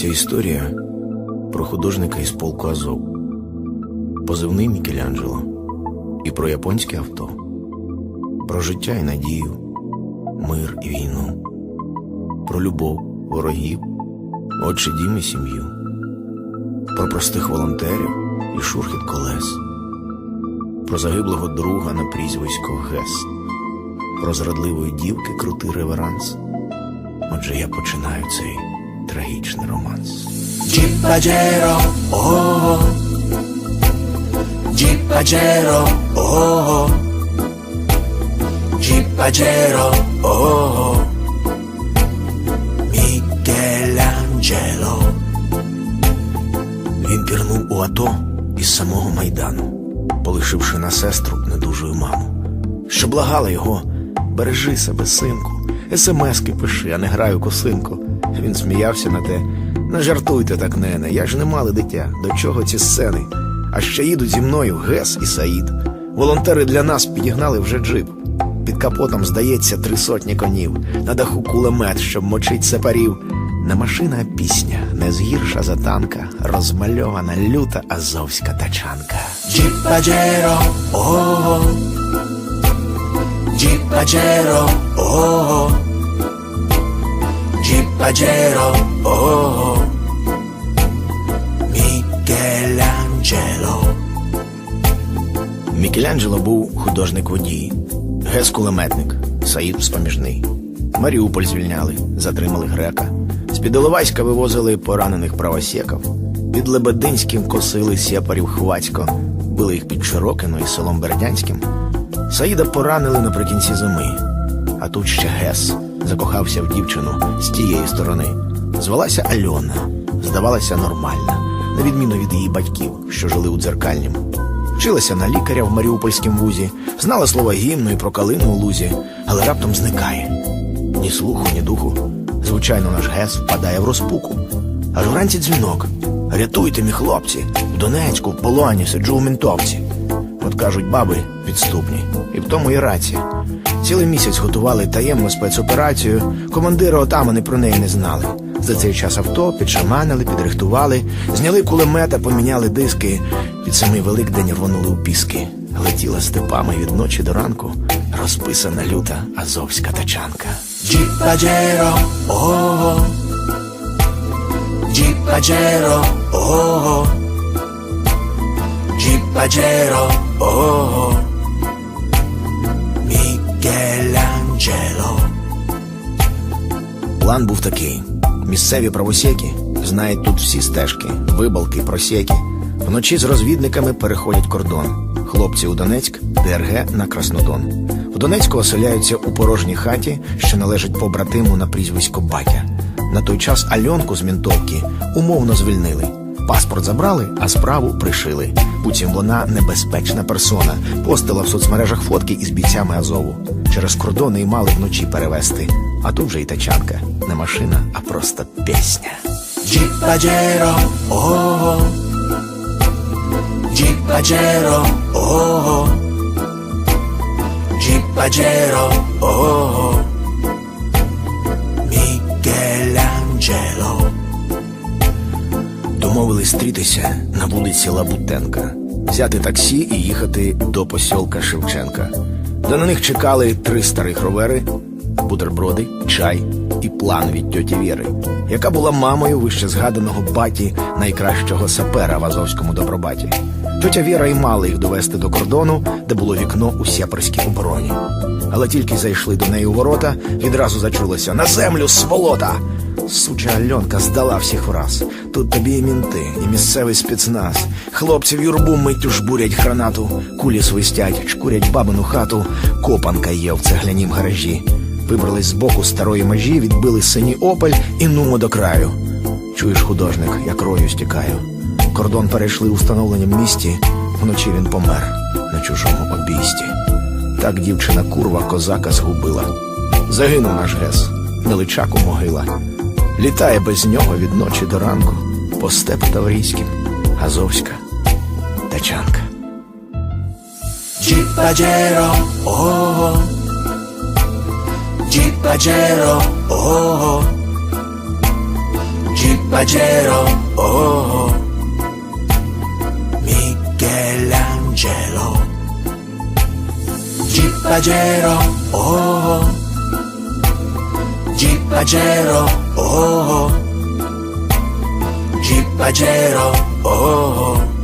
Ця історія про художника із полку Азов, позивний Мікеланджело. І про японське авто, про життя і надію, мир і війну, про любов, ворогів, отче дім і сім'ю, про простих волонтерів і шурхіт колес, про загиблого друга на прізвисько Гес, про зрадливої дівки крутий реверанс. Отже, я починаю цей трагічний романс. Джіпаджеро, о, Джіпаджеро, о, Джіпаджеро, о, Мікеланджело. Він пірнув у АТО із самого майдану, полишивши на сестру недужою маму, що благала його, бережи себе, синку, смски пиши, а не граю косинку. Він сміявся на те. Не жартуйте так, нене, я ж не мале дитя. До чого ці сцени? А ще їдуть зі мною Гес і Саїд. Волонтери для нас підігнали вже джип. Під капотом, здається, три сотні конів, на даху кулемет, щоб мочить сепарів. Не машина, а пісня, не згірша за танка, розмальована люта азовська тачанка. Джіпаджеро, о, Джіпаджеро, о, Джіпаджеро, о, Мікеланджело. Мікеланджело був художник водій, Гес кулеметник, Саїд споміжний. Маріуполь звільняли, затримали грека. З-під Іловайська вивозили поранених правосєків. Під Лебединським косили сєпарів хвацько, били їх під Широкино і селом Бердянським. Саїда поранили наприкінці зими. А тут ще Гес закохався в дівчину з тієї сторони. Звалася Альона, здавалася нормальна, на відміну від її батьків, що жили у дзеркальнім. Вчилася на лікаря в Маріупольському вузі, знала слова гімну і про калину у лузі, але раптом зникає. Ні слуху, ні духу. Звичайно, наш гес впадає в розпуку. Аж вранці дзвінок. Рятуйте, мій хлопці, в Донецьку, в полоні, сиджу у ментовці. От кажуть баби підступні, і в тому і рація. Цілий місяць готували таємну спецоперацію, командири отамани про неї не знали. За цей час авто підшаманили, підрихтували, зняли кулемета, поміняли диски. Під самий Великдень рвонули у піски. Летіла степами від ночі до ранку, розписана люта азовська тачанка. Джіпаджеро, о, Джіпаджеро, о, Джіпаджеро, о, План був такий: місцеві правосеки знають тут всі стежки, вибалки, просеки. Вночі з розвідниками переходять кордон. Хлопці у Донецьк, ДРГ на Краснодон. В Донецьку оселяються у порожній хаті, що належить побратиму на прізвисько Батя. На той час Альонку з мінтовки умовно звільнили. Паспорт забрали, а справу пришили. Буцім вона небезпечна персона. Постила в соцмережах фотки із бійцями Азову. Через кордони й мали вночі перевезти. А тут же і тачанка. Не машина, а просто пісня. Джіпаджеро, о, Джіпаджеро, о, Джіпаджеро, о, Мікеланджело. Домовились стрітися на вулиці Лабутенка, взяти таксі і їхати до посілка Шевченка, де на них чекали три старих ровери, бутерброди, чай і план від тьоті Віри, яка була мамою вище згаданого баті найкращого сапера в Азовському добробаті. Тьотя Віра і мала їх довести до кордону, де було вікно у сєперській обороні. Але тільки зайшли до неї у ворота, відразу зачулося на землю сволота. Суча Альонка здала всіх враз. Тут тобі і мінти, і місцевий спецназ. Хлопці в юрбу миттю жбурять гранату, кулі свистять, чкурять бабину хату, копанка є в цеглянім гаражі. Вибрались з боку старої межі, відбили синій опель і нумо до краю. Чуєш, художник, я кров'ю стікаю. Кордон перейшли у встановленім місті, вночі він помер на чужому обійсті. Так дівчина курва козака згубила. Загинув наш гес, миличаку могила. Літає без нього від ночі до ранку по степу таврійським, азовська тачанка. Джіпаджеро, о, Джіпаджеро, о, Джіпаджеро, oh, Michelangelo. Jeep Pajero, oh, oh, Jeep Pajero, oh,